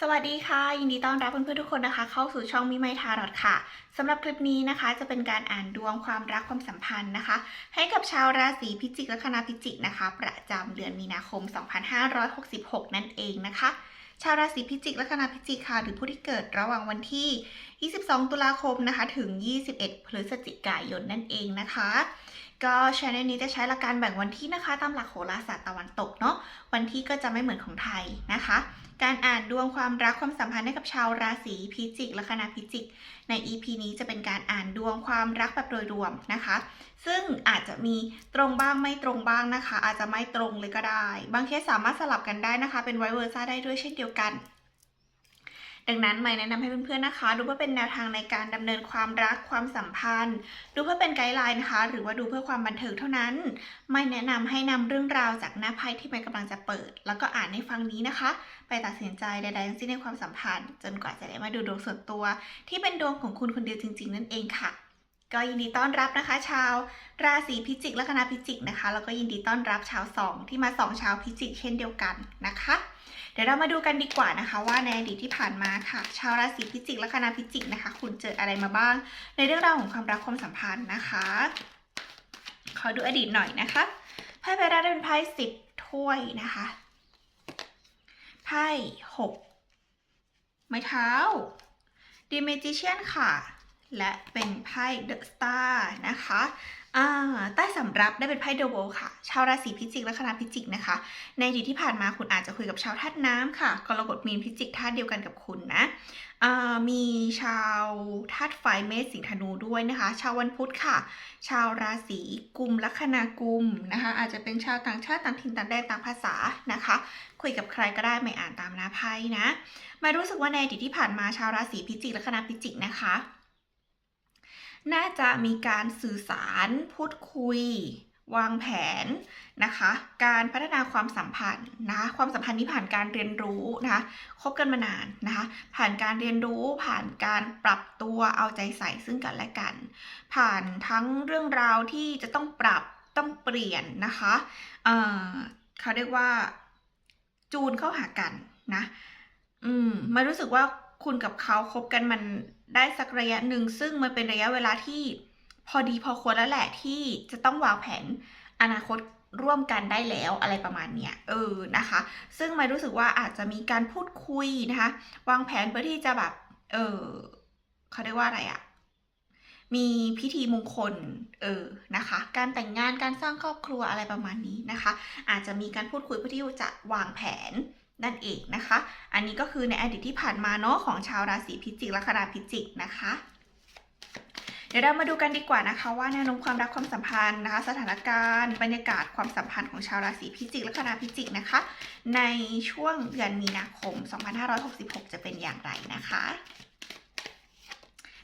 สวัสดีค่ะ ยินดีต้อนรับเพื่อนๆทุกคนนะคะ เข้าสู่ช่องมิไมทารอดค่ะสำหรับคลิปนี้นะคะ จะเป็นการอ่านดวงความรักความสัมพันธ์นะคะ ให้กับชาวราศีพิจิกและคณะพิจิกนะคะ ประจำเดือนมีนาคม 2566 นั่นเองนะคะ ชาวราศีพิจิกและคณะพิจิกค่ะ หรือผู้ที่เกิดระหว่างวันที่ 22 ตุลาคมนะคะ ถึง 21 พฤศจิกายนนั่นเองนะคะ ก็ช anel นี้จะใช้หลักการแบ่งวันที่นะคะ ตามหลักโหราศาสตร์ตะวันตกเนาะ วันที่ก็จะไม่เหมือนของไทยนะคะ การอ่านดวงความรักความสัมพันธ์ให้กับชาวราศีพิจิกและคณะพิจิก ใน EP นี้จะเป็นการอ่านดวงความรักแบบโดยรวมนะคะ ซึ่งอาจจะมีตรงบ้างไม่ตรงบ้างนะคะ อาจจะไม่ตรงเลยก็ได้ บางเคสสามารถสลับกันได้นะคะ เป็นไวเวอร์ซ่าได้ด้วยเช่นเดียวกัน ดังนั้นไม่แนะนำให้เพื่อนๆนะคะ ดูเพื่อเป็นแนวทางในการดำเนินความรักความสัมพันธ์ ดูเพื่อเป็นไกด์ไลน์นะคะ หรือว่าดูเพื่อความบันเทิงเท่านั้น ไม่แนะนำให้นำเรื่องราวจากหน้าไพ่ที่มันกำลังจะเปิด แล้วก็อ่านในฟังนี้นะคะ ไปตัดสินใจใดๆทั้งสิ้นในความสัมพันธ์ จนกว่าจะได้มาดูดวงส่วนตัว ที่เป็นดวงของคุณคนเดียวจริง ๆ นั่นเองค่ะก็ยินดีต้อนรับนะคะ ชาว ราศีพิจิกและคณะพิจิกนะคะ แล้วก็ยินดีต้อนรับชาวสองที่มาสองชาวพิจิกเช่นเดียวกันนะคะ เดี๋ยวเรามาดูกันดีกว่านะคะ ว่าในอดีตที่ผ่านมาค่ะ ชาวราศีพิจิกและคณะพิจิกนะคะ คุณเจออะไรมาบ้าง ในเรื่องราวของความรักความสัมพันธ์นะคะ ขอดูอดีตหน่อยนะคะไพ่ใบแรกเป็นไพ่สิบถ้วยนะคะไพ่หกไม้เท้าดีเมจิเชียนค่ะ และเป็นไพ่เดอะสตาร์นะคะใต้สำรับได้เป็นไพ่เดอะโวค่ะ ชาวราศีพิจิกและคณะพิจิกนะคะ ในอดีตที่ผ่านมาคุณอาจจะคุยกับชาวธาตุน้ำค่ะกรกฎมีนพิจิกธาตุเดียวกันกับคุณนะมีชาวธาตุไฟเมษสิงห์ธนูด้วยนะคะ ชาววันพุธค่ะ ชาวราศีกุมลัคนากุมนะคะ อาจจะเป็นชาวต่างชาติต่างถิ่นต่างแดนต่างภาษานะคะ คุยกับใครก็ได้ไม่อ่านตามหน้าไพ่นะมารู้สึกว่าในอดีตที่ผ่านมาชาวราศีพิจิกและคณะพิจิกนะคะ น่าจะมีการสื่อสารพูดคุยวางแผนนะคะ การพัฒนาความสัมพันธ์นะคะความสัมพันธ์นี้ผ่านการเรียนรู้นะคะคบกันมานานนะคะผ่านการเรียนรู้ผ่านการปรับตัวเอาใจใส่ซึ่งกันและกัน ผ่านทั้งเรื่องราวที่จะต้องปรับต้องเปลี่ยนนะคะเอ่อเขาเรียกว่าจูนเข้าหากันนะ อืมมันรู้สึกว่า คุณกับเขาคบกันมันได้สักระยะหนึ่ง ซึ่งมันเป็นระยะเวลาที่พอดีพอควรแล้วแหละที่จะต้องวางแผนอนาคตร่วมกันได้แล้วอะไรประมาณเนี้ยเออนะคะ ซึ่งไม่รู้สึกว่าอาจจะมีการพูดคุยนะคะ วางแผนเพื่อที่จะแบบ เออเขาเรียกว่าอะไรอะมีพิธีมงคลเออนะคะ การแต่งงานการสร้างครอบครัวอะไรประมาณนี้นะคะ อาจจะมีการพูดคุยเพื่อที่จะวางแผน นั่นเองนะคะ อันนี้ก็คือในอดีตที่ผ่านมาเนาะของชาวราศีพิจิกละคณะพิจิกนะคะ เดี๋ยวเรามาดูกันดีกว่านะคะ ว่าแนวโน้มความรักความสัมพันธ์นะคะ สถานการณ์ บรรยากาศความสัมพันธ์ของชาวราศีพิจิกละคณะพิจิกนะคะ ในช่วงเดือนมีนาคม 2566 จะเป็นอย่างไรนะคะ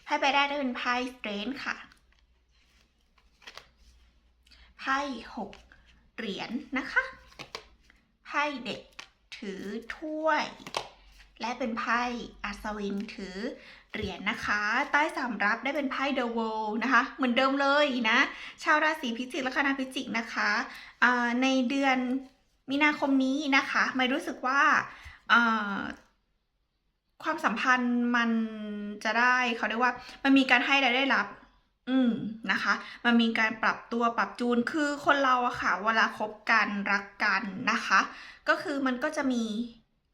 ไพ่ใบแรกได้เป็นไพ่สเตรนค่ะไพ่หกเหรียญนะคะไพ่เด็ก ถือถ้วย และเป็นไพ่อัศวินถือเหรียญนะคะ ใต้สามรับได้เป็นไพ่เดอะเวลนะคะ เหมือนเดิมเลยนะ ชาวราศีพิจิกและคณะพิจิกนะคะในเดือนมีนาคมนี้นะคะไม่รู้สึกว่าความสัมพันธ์มันจะได้เขาเรียกว่ามันมีการให้และได้รับ อืมนะคะ มันมีการปรับตัวปรับจูนคือคนเราอะค่ะ เวลาคบกันรักกันนะคะ ก็คือมันก็จะมี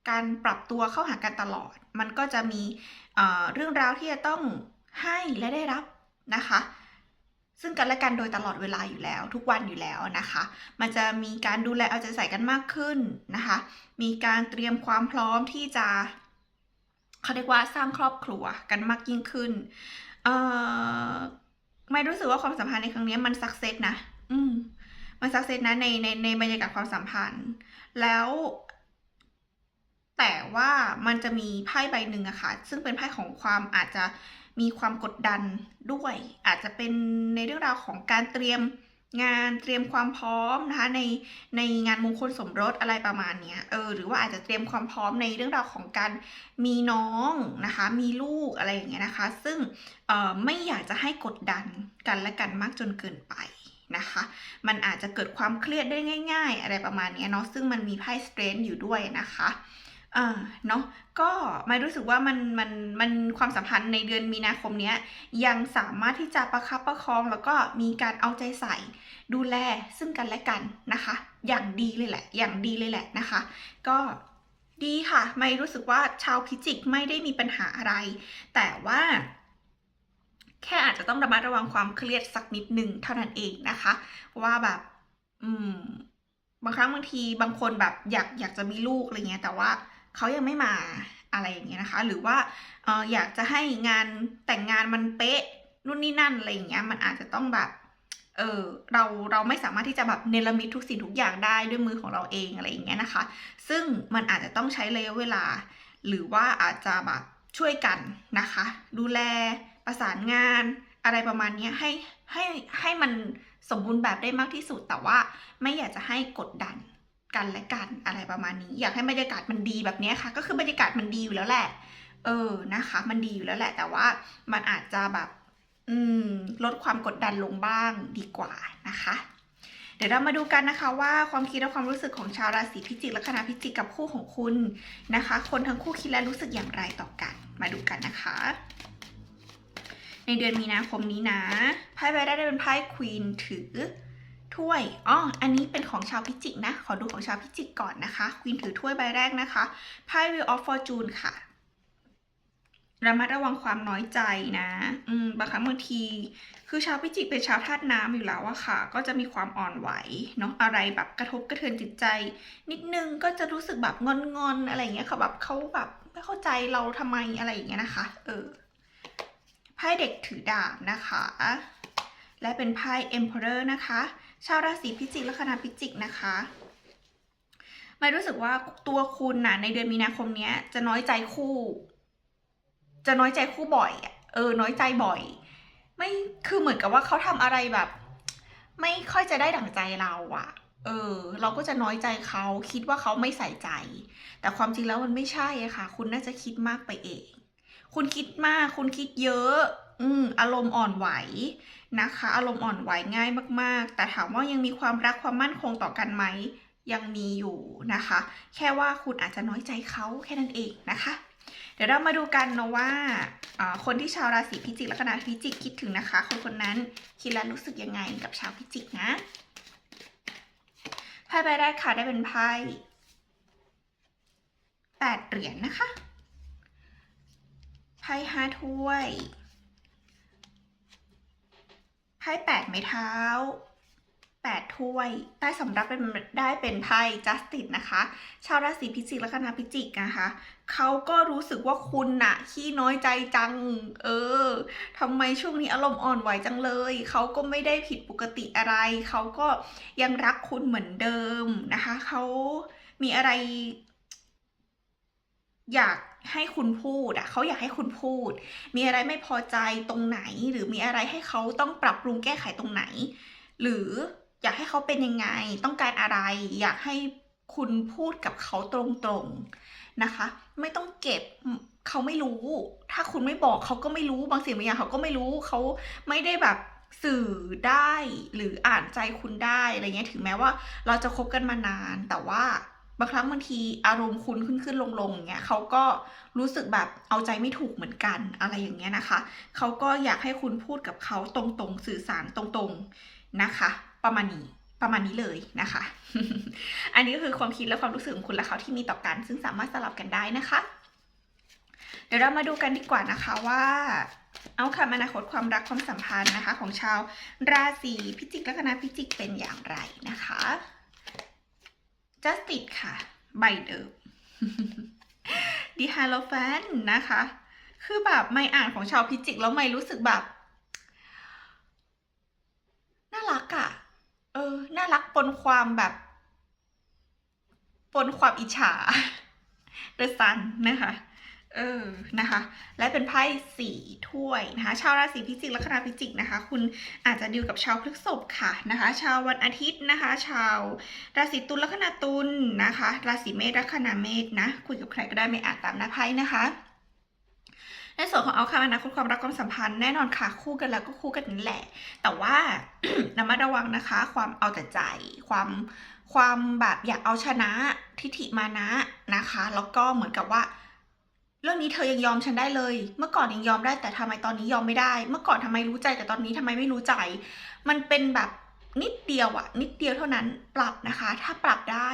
การปรับตัวเข้าหากันตลอด มันก็จะมีเเรื่องราวที่จะต้องให้และได้รับนะคะ ซึ่งกันและกันโดยตลอดเวลาอยู่แล้ว ทุกวันอยู่แล้วนะคะ มันจะมีการดูแลเอาใจใส่กันมากขึ้นนะคะ มีการเตรียมความพร้อมที่จะเขาเรียกว่าสร้างครอบครัวกันมากยิ่งขึ้นเอ่อ ไม่รู้สึกว่าความสัมพันธ์ในครั้งนี้มันสักเซสนะ อืม มันสักเซสนะในในในบรรยากาศความสัมพันธ์ แล้ว แต่ว่ามันจะมีไพ่ใบหนึ่งอะค่ะ ซึ่งเป็นไพ่ของความอาจจะมีความกดดันด้วย อาจจะเป็นในเรื่องราวของการเตรียม งานเตรียมความพร้อมนะคะในในงานมงคลสมรสอะไรประมาณเนี้ยเออหรือว่าอาจจะเตรียมความพร้อมในเรื่องราวของการมีน้องนะคะมีลูกอะไรอย่างเงี้ยนะคะ ซึ่งเออไม่อยากจะให้กดดันกันและกันมากจนเกินไปนะคะมันอาจจะเกิดความเครียดได้ง่าย ๆ อะไรประมาณนี้เนาะซึ่งมันมีไพ่สเตรนอยู่ด้วยนะคะ อ่าเนาะก็ไม่รู้สึกว่ามันมันมันความสัมพันธ์ในเดือนมีนาคมเนี้ยยังสามารถที่จะประคับประคองแล้วก็มีการเอาใจใส่ ดูแลซึ่งกันและกันนะคะ อย่างดีเลยแหละ อย่างดีเลยแหละนะคะ ก็ดีค่ะ ไม่รู้สึกว่าชาวพิจิกไม่ได้มีปัญหาอะไร แต่ว่า แค่อาจจะต้องระมัดระวังความเครียดสักนิดหนึ่งเท่านั้นเองนะคะ ว่าแบบ อืม บางครั้งบางทีบางคนแบบอยากอยากจะมีลูกอะไรเงี้ยแต่ว่า เขายังไม่มาอะไรอย่างเงี้ยนะคะ หรือว่าอออยากจะให้งานแต่งงานมันเป๊ะนู่นนี่นั่นอะไรอย่างเงี้ยมันอาจจะต้องแบบเออเราเราไม่สามารถที่จะแบบเนรมิตทุกสิ่งทุกอย่างได้ด้วยมือของเราเองอะไรอย่างเงี้ยนะคะ ซึ่งมันอาจจะต้องใช้ระยะเวลา หรือว่าอาจจะแบบช่วยกันนะคะ ดูแลประสานงาน อะไรประมาณนี้ให้ให้ให้มันสมบูรณ์แบบได้มากที่สุดแต่ว่าไม่อยากจะให้กดดัน กันและกันอะไรประมาณนี้ อยากให้บรรยากาศมันดีแบบนี้ค่ะ ก็คือบรรยากาศมันดีอยู่แล้วแหละ เออนะคะ มันดีอยู่แล้วแหละ แต่ว่ามันอาจจะแบบ อืม ลดความกดดันลงบ้างดีกว่านะคะเดี๋ยวเรามาดูกันนะคะว่าความคิดและความรู้สึกของชาวราศีพิจิกและคณะพิจิกกับคู่ของคุณนะคะ คนทั้งคู่คิดและรู้สึกอย่างไรต่อกัน มาดูกันนะคะ ในเดือนมีนาคมนี้นะไพ่ใบแรกได้เป็นไพ่ควีนถือ ถ้วยอ๋ออันนี้เป็นของชาวพิจิกนะ ขอดูของชาวพิจิกก่อนนะคะควีนถือถ้วยใบแรกนะคะไพ่ Wheel of Fortune ค่ะระมัดระวังความน้อยใจนะ อืม บางครั้งบางที คือชาวพิจิกเป็นชาวธาตุน้ำอยู่แล้วอะค่ะ ก็จะมีความอ่อนไหวเนาะ อะไรแบบกระทบกระเทือนจิตใจ นิดนึงก็จะรู้สึกแบบงอนๆอะไรอย่างเงี้ยค่ะแบบเขาแบบไม่เข้าใจเราทำไมอะไรอย่างเงี้ยนะคะ เออ ไพ่เด็กถือดาบนะคะ และเป็นไพ่ Emperor นะคะ ชาวราศีพิจิกและคณะพิจิกนะคะไม่รู้สึกว่าตัวคุณน่ะ ในเดือนมีนาคมเนี้ย จะน้อยใจคู่ จะน้อยใจคู่บ่อยเออ น้อยใจบ่อย ไม่คือเหมือนกับว่าเขาทำอะไรแบบ ไม่ค่อยจะได้ดั่งใจเราอะเออ เราก็จะน้อยใจเขาคิดว่าเขาไม่ใส่ใจ แต่ความจริงแล้วมันไม่ใช่อะค่ะ คุณน่าจะคิดมากไปเอง คุณคิดมาก คุณคิดเยอะ อืมอารมณ์อ่อนไหวนะคะ อารมณ์อ่อนไหวง่ายมาก ๆ แต่ถามว่ายังมีความรักความมั่นคงต่อกันไหมยังมีอยู่นะคะ แค่ว่าคุณอาจจะน้อยใจเขาแค่นั้นเองนะคะ เดี๋ยวเรามาดูกันนะว่าคนที่ชาวราศีพิจิกและคณะพิจิกคิดถึงนะคะ คนคนนั้นคิดและรู้สึกยังไงกับชาวพิจิกนะไพ่ใบแรกค่ะได้เป็นไพ่แปดเหรียญนะคะไพ่ห้าถ้วย ไพ่แปดไม้เท้าแปดถ้วยใต้สำรับเป็นได้เป็นไพ่ justice นะคะ ชาวราศีพิจิกและคณะพิจิกนะคะเขาก็รู้สึกว่าคุณน่ะ ขี้น้อยใจจัง เออทำไมช่วงนี้อารมณ์อ่อนไหวจังเลย เขาก็ไม่ได้ผิดปกติอะไร เขาก็ยังรักคุณเหมือนเดิมนะคะ เขามีอะไร อยากให้คุณพูดอะเขาอยากให้คุณพูด มีอะไรไม่พอใจตรงไหน หรือมีอะไรให้เขาต้องปรับปรุงแก้ไขตรงไหน หรืออยากให้เขาเป็นยังไง ต้องการอะไร อยากให้คุณพูดกับเขาตรงๆนะคะ ไม่ต้องเก็บเขาไม่รู้ ถ้าคุณไม่บอกเขาก็ไม่รู้บางสิ่งบางอย่างเขาก็ไม่รู้เขาไม่ได้แบบสื่อได้หรืออ่านใจคุณได้อะไรเงี้ยถึงแม้ว่าเราจะคบกันมานานแต่ว่า บางครั้งบางทีอารมณ์คุณขึ้นขึ้นลงลงอย่างเงี้ยเขาก็รู้สึกแบบเอาใจไม่ถูกเหมือนกันอะไรอย่างเงี้ยนะคะ เขาก็อยากให้คุณพูดกับเขาตรงๆ สื่อสารตรงๆนะคะ ประมาณนี้ประมาณนี้เลยนะคะ อันนี้ก็คือความคิดและความรู้สึกของคุณและเขาที่มีต่อกัน ซึ่งสามารถสลับกันได้นะคะ เดี๋ยวเรามาดูกันดีกว่านะคะว่าเอาค่ะอนาคตความรักความสัมพันธ์นะคะ ของชาวราศีพิจิกและคณะพิจิกเป็นอย่างไรนะคะ justice ค่ะ ใบเดิมดิฮาโลแฟนนะคะ คือแบบไม่อ่านของชาวพิจิกแล้วไม่รู้สึกแบบ น่ารักอะ่ะ เออ น่ารักปนความแบบ ปนความอิจฉาเดอะซันนะคะ เออ นะคะ และเป็นไพ่สี่ถ้วยนะคะ ชาวราศีพิจิกและคณะพิจิกนะคะ คุณอาจจะดีลกับชาวพฤษภค่ะนะคะ ชาววันอาทิตย์นะคะ ชาวราศีตุลและคณะตุลนะคะ ราศีเมษและคณะเมษนะ คุยกับใครก็ได้ไม่อ่านตามหน้าไพ่นะคะ ในส่วนของเอาค่ะอนาคตความรักความสัมพันธ์แน่นอนค่ะคู่กันแล้วก็คู่กันนั่นแหละ แต่ว่าระมัดระวังนะคะ ความเอาแต่ใจ ความความแบบอยากเอาชนะทิฐิมานะนะคะ แล้วก็เหมือนกับว่า เรื่องนี้เธอยังยอมฉันได้เลย เมื่อก่อนยังยอมได้แต่ทำไมตอนนี้ยอมไม่ได้ เมื่อก่อนทำไมรู้ใจแต่ตอนนี้ทำไมไม่รู้ใจ มันเป็นแบบนิดเดียวอะนิดเดียวเท่านั้นปรับนะคะ ถ้าปรับได้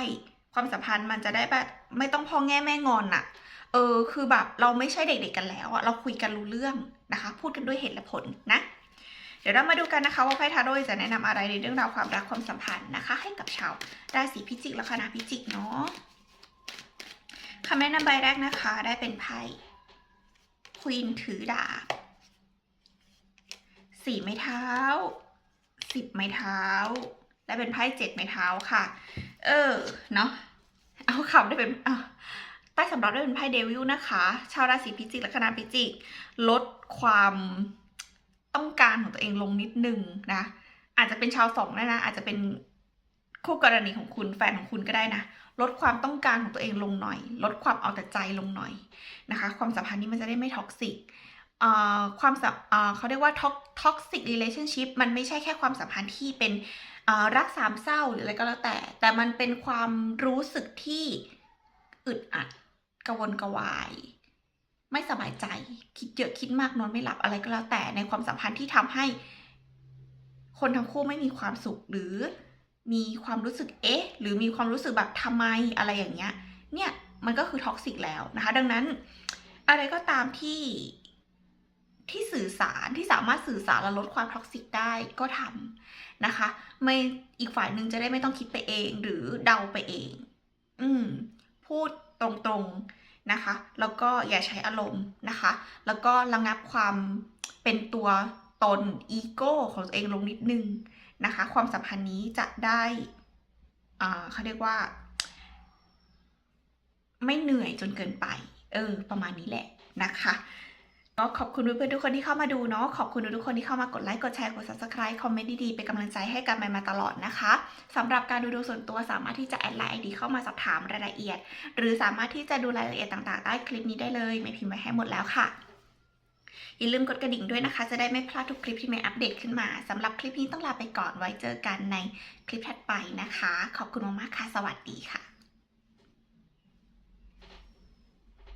ความสัมพันธ์มันจะได้แบบไม่ต้องพ่อแง่แม่งอนอะเออคือแบบเราไม่ใช่เด็กๆกันแล้วอะเราคุยกันรู้เรื่องนะคะ พูดกันด้วยเหตุและผลนะ เดี๋ยวเรามาดูกันนะคะ ว่าไพ่ทาโร่จะแนะนำอะไรในเรื่องราวความรักความสัมพันธ์นะคะ ให้กับชาวราศีพิจิกและคณะพิจิกเนาะ คำแนะนำใบแรกนะคะ ได้เป็นไพ่ควีนถือดาบสี่ไม้เท้าสิบไม้เท้า และเป็นไพ่เจ็ดไม้เท้าค่ะ เออ เนาะเอาคำได้เป็นอะใต้สำรับได้เป็นไพ่เดวิลนะคะ ชาวราศีพิจิกและคณะพิจิก ลดความต้องการของตัวเองลงนิดนึงนะ อาจจะเป็นชาวสองได้นะ อาจจะเป็น คู่กรณีของคุณแฟนของคุณก็ได้นะ ลดความต้องการของตัวเองลงหน่อย ลดความเอาแต่ใจลงหน่อยนะคะ ความสัมพันธ์นี้มันจะได้ไม่ท็อกซิกความสัมเขาเรียกว่าท็อกซิกรีเลชั่นชิพมันไม่ใช่แค่ความสัมพันธ์ที่เป็นรักสามเศร้าหรืออะไรก็แล้วแต่ แต่มันเป็นความรู้สึกที่อึดอัดกระวนกระวาย ไม่สบายใจคิดเยอะคิดมากนอนไม่หลับอะไรก็แล้วแต่ในความสัมพันธ์ที่ทำให้ คนทั้งคู่ไม่มีความสุขหรือ มีความรู้สึกเอ๊ะ หรือมีความรู้สึกแบบทำไมอะไรอย่างเงี้ย เนี่ยมันก็คือท็อกซิกแล้วนะคะ ดังนั้น อะไรก็ตามที่ที่สื่อสารที่สามารถสื่อสารและลดความท็อกซิกได้ก็ทำนะคะ ไม่อีกฝ่ายหนึ่งจะได้ไม่ต้องคิดไปเอง หรือเดาไปเอง อืมพูดตรงๆนะคะ แล้วก็อย่าใช้อารมณ์นะคะ แล้วก็ระงับความเป็นตัวตนอีโก้ของตัวเองลงนิดนึง นะคะ ความสัมพันธ์นี้จะได้เขาเรียกว่า ไม่เหนื่อยจนเกินไป เออ ประมาณนี้แหละนะคะก็ขอบคุณเพื่อนๆทุกคนที่เข้ามาดูเนาะขอบคุณทุกคนที่เข้ามากดไลค์กดแชร์กด subscribe คอมเมนต์ดีๆเป็นกำลังใจให้กันมาตลอดนะคะสำหรับการดูดวงส่วนตัวสามารถที่จะแอดไลน์ไอดีเข้ามาสอบถามรายละเอียด หรือสามารถที่จะดูรายละเอียดต่างๆ ใต้คลิปนี้ได้เลย ไม่พิมพ์ไว้ให้หมดแล้วค่ะ อย่าลืมกดกระดิ่งด้วยนะคะ จะได้ไม่พลาดทุกคลิปที่เมย์อัปเดตขึ้นมาสำหรับคลิปนี้ต้องลาไปก่อนไว้เจอกันในคลิปถัดไปนะคะ ขอบคุณมากๆค่ะ สวัสดีค่ะ